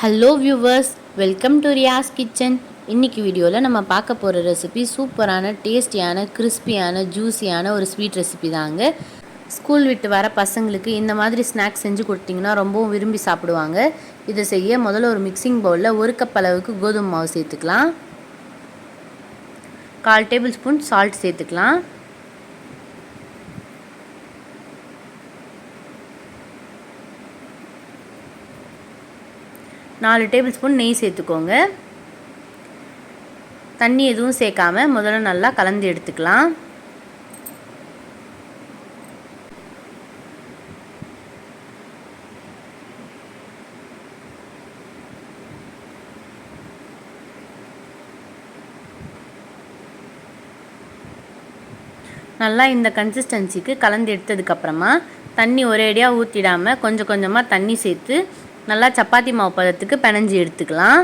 Hello viewers welcome to Riyas kitchen இன்னைக்கு வீடியோவில் நம்ம பார்க்க போகிற ரெசிபி சூப்பரான டேஸ்டியான கிறிஸ்பியான ஜூஸியான ஒரு ஸ்வீட் ரெசிபி தாங்க. ஸ்கூல் விட்டு வர பசங்களுக்கு இந்த மாதிரி ஸ்நாக்ஸ் செஞ்சு கொடுத்தீங்கன்னா ரொம்பவும் விரும்பி சாப்பிடுவாங்க. இதை செய்ய முதல்ல ஒரு மிக்சிங் பவுலில் ஒரு கப் அளவுக்கு கோதுமை மாவு சேர்த்துக்கலாம். கால் டேபிள் ஸ்பூன் சால்ட் சேர்த்துக்கலாம். நாலு டேபிள் ஸ்பூன் நெய் சேர்த்துக்கோங்க. தண்ணி எதுவும் சேர்க்காம முதல்ல நல்லா கலந்து எடுத்துக்கலாம். நல்லா இந்த கன்சிஸ்டன்சிக்கு கலந்து எடுத்ததுக்கப்புறமா தண்ணி ஒரேடியாக ஊற்றிடாமல் கொஞ்சம் கொஞ்சமாக தண்ணி சேர்த்து நல்லா சப்பாத்தி மாவு பதத்துக்கு பினஞ்சி எடுத்துக்கலாம்.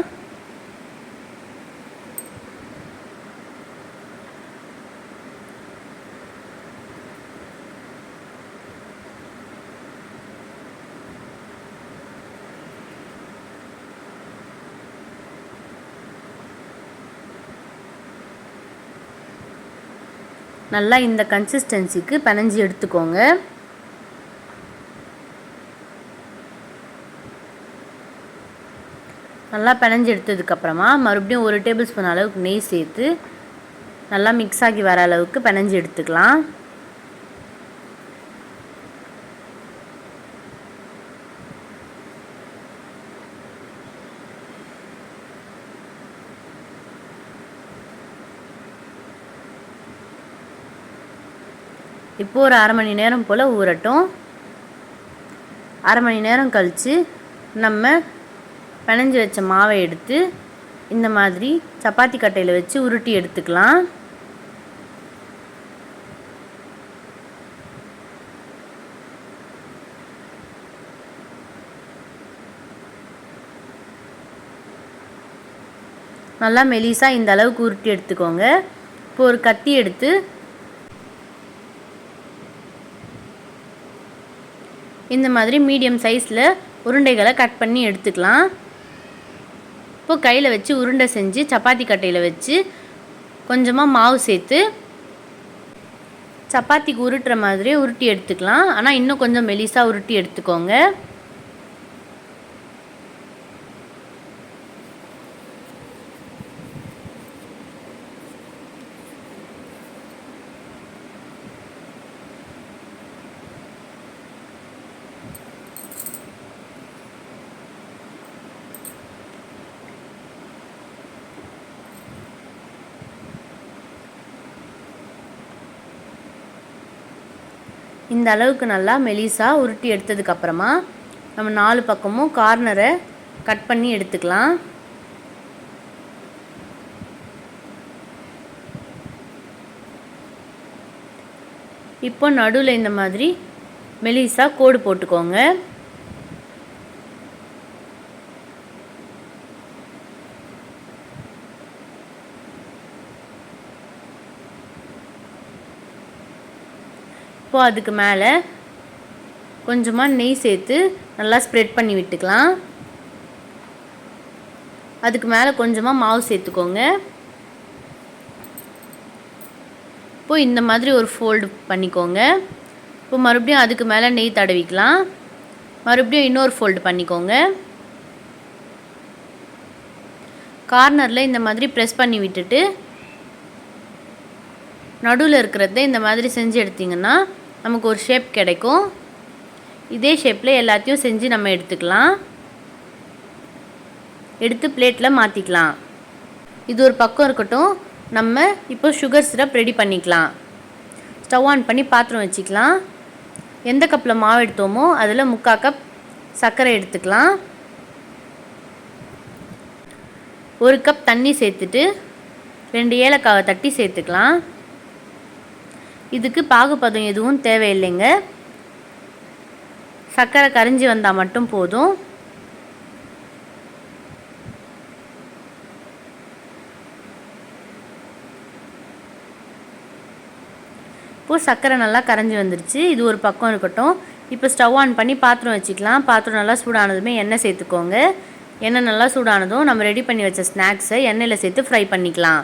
நல்லா இந்த கன்சிஸ்டன்சிக்கு பினஞ்சி எடுத்துக்கோங்க. நல்லா பிணைஞ்சி எடுத்ததுக்கப்புறமா மறுபடியும் ஒரு டேபிள் ஸ்பூன் அளவுக்கு நெய் சேர்த்து நல்லா மிக்ஸ் ஆகி வர அளவுக்கு பினஞ்சு எடுத்துக்கலாம். இப்போது ஒரு அரை மணி நேரம் போல் ஊறட்டும். அரை மணி நேரம் கழித்து நம்ம பினஞ்சி வச்ச மாவை எடுத்து இந்த மாதிரி சப்பாத்தி கட்டையில் வச்சு உருட்டி எடுத்துக்கலாம். நல்லா மெலிசாக இந்த அளவுக்கு உருட்டி எடுத்துக்கோங்க. இப்போ ஒரு கத்தி எடுத்து இந்த மாதிரி மீடியம் சைஸில் உருண்டைகளை கட் பண்ணி எடுத்துக்கலாம். இப்போ கையில் வச்சு உருண்டை செஞ்சு சப்பாத்தி கட்டையில் வச்சு கொஞ்சமாக மாவு சேர்த்து சப்பாத்திக்கு உருட்டுற மாதிரியே உருட்டி எடுத்துக்கலாம். ஆனால் இன்னும் கொஞ்சம் மெலிசாக உருட்டி எடுத்துக்கோங்க. இந்த அளவுக்கு நல்லா மெலிசாக உருட்டி எடுத்ததுக்கப்புறமா நம்ம நாலு பக்கமும் கார்னரை கட் பண்ணி எடுத்துக்கலாம். இப்போ நடுவில் இந்த மாதிரி மெலிசாக கோடு போட்டுக்கோங்க. இப்போது அதுக்கு மேலே கொஞ்சமாக நெய் சேர்த்து நல்லா ஸ்ப்ரெட் பண்ணி விட்டுக்கலாம். அதுக்கு மேலே கொஞ்சமாக மாவு சேர்த்துக்கோங்க. இப்போது இந்த மாதிரி ஒரு ஃபோல்டு பண்ணிக்கோங்க. இப்போ மறுபடியும் அதுக்கு மேலே நெய் தடவிக்கலாம். மறுபடியும் இன்னொரு ஃபோல்டு பண்ணிக்கோங்க. கார்னரில் இந்த மாதிரி ப்ரெஸ் பண்ணி விட்டுட்டு நடுவில் இருக்கிறத இந்த மாதிரி செஞ்சு எடுத்திங்கன்னா நமக்கு ஒரு ஷேப் கிடைக்கும். இதே ஷேப்பில் எல்லாத்தையும் செஞ்சு நம்ம எடுத்துக்கலாம். எடுத்து பிளேட்டில் மாற்றிக்கலாம் இது ஒரு பக்கம் இருக்கட்டும். நம்ம இப்போ சுகர் சிரப் ரெடி பண்ணிக்கலாம். ஸ்டவ் ஆன் பண்ணி பாத்திரம் வச்சுக்கலாம். எந்த கப்பில் மாவு எடுத்தோமோ அதில் முக்கால் கப் சர்க்கரை எடுத்துக்கலாம். ஒரு கப் தண்ணி சேர்த்துட்டு ரெண்டு ஏலக்காவை தட்டி சேர்த்துக்கலாம். இதுக்கு பாகுபதம் எதுவும் தேவையில்லைங்க. சர்க்கரை கரைஞ்சி வந்தால் மட்டும் போதும். இப்போது சர்க்கரை நல்லா கரைஞ்சி வந்துருச்சு. இது ஒரு பக்கம் இருக்கட்டும். இப்போ ஸ்டவ் ஆன் பண்ணி பாத்திரம் வச்சுக்கலாம். பாத்திரம் நல்லா சூடானதுமே எண்ணெய் சேர்த்துக்கோங்க. எண்ணெய் நல்லா சூடானதும் நம்ம ரெடி பண்ணி வச்ச ஸ்நாக்ஸை எண்ணெயில் சேர்த்து ஃப்ரை பண்ணிக்கலாம்.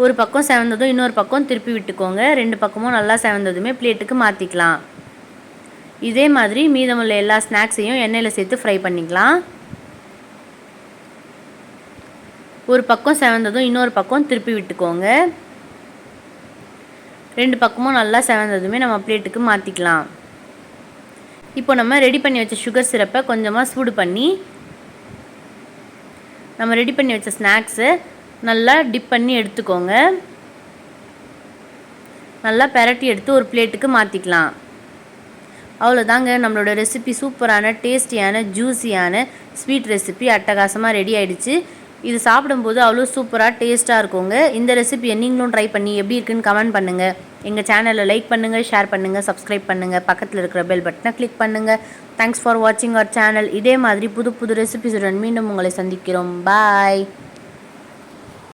ஒரு பக்கம் செவந்ததும் இன்னொரு பக்கம் திருப்பி விட்டுக்கோங்க. ரெண்டு பக்கமும் நல்லா செவந்ததுமே பிளேட்டுக்கு மாற்றிக்கலாம் இதே மாதிரி மீதமுள்ள எல்லா ஸ்நாக்ஸையும் எண்ணெயில் சேர்த்து ஃப்ரை பண்ணிக்கலாம். ஒரு பக்கம் செவந்ததும் இன்னொரு பக்கம் திருப்பி விட்டுக்கோங்க. ரெண்டு பக்கமும் நல்லா செவந்ததுமே நம்ம பிளேட்டுக்கு மாற்றிக்கலாம் இப்போ நம்ம ரெடி பண்ணி வச்ச சுகர் சிரப்பை கொஞ்சமாக சூடு பண்ணி நம்ம ரெடி பண்ணி வச்ச ஸ்நாக்ஸை நல்லா டிப் பண்ணி எடுத்துக்கோங்க. நல்லா பெரட்டி எடுத்து ஒரு பிளேட்டுக்கு மாற்றிக்கலாம் அவ்வளோதாங்க நம்மளோட ரெசிபி சூப்பரான டேஸ்டியான ஜூஸியான ஸ்வீட் ரெசிபி அட்டகாசமாக ரெடி ஆகிடுச்சு இது சாப்பிடும்போது அவ்வளோ சூப்பராக டேஸ்ட்டாக இருக்குங்க. இந்த ரெசிபியை நீங்களும் ட்ரை பண்ணி எப்படி இருக்குன்னு கமெண்ட் பண்ணுங்கள் எங்கள் சேனலை லைக் பண்ணுங்கள் ஷேர் பண்ணுங்கள் சப்ஸ்கிரைப் பண்ணுங்கள் பக்கத்தில் இருக்கிற பெல் பட்டனை கிளிக் பண்ணுங்கள் தேங்க்ஸ் ஃபார் வாட்சிங் அவர் சேனல் இதே மாதிரி புது புது ரெசிபிஸுடன் மீண்டும் உங்களை சந்திக்கிறோம். பாய்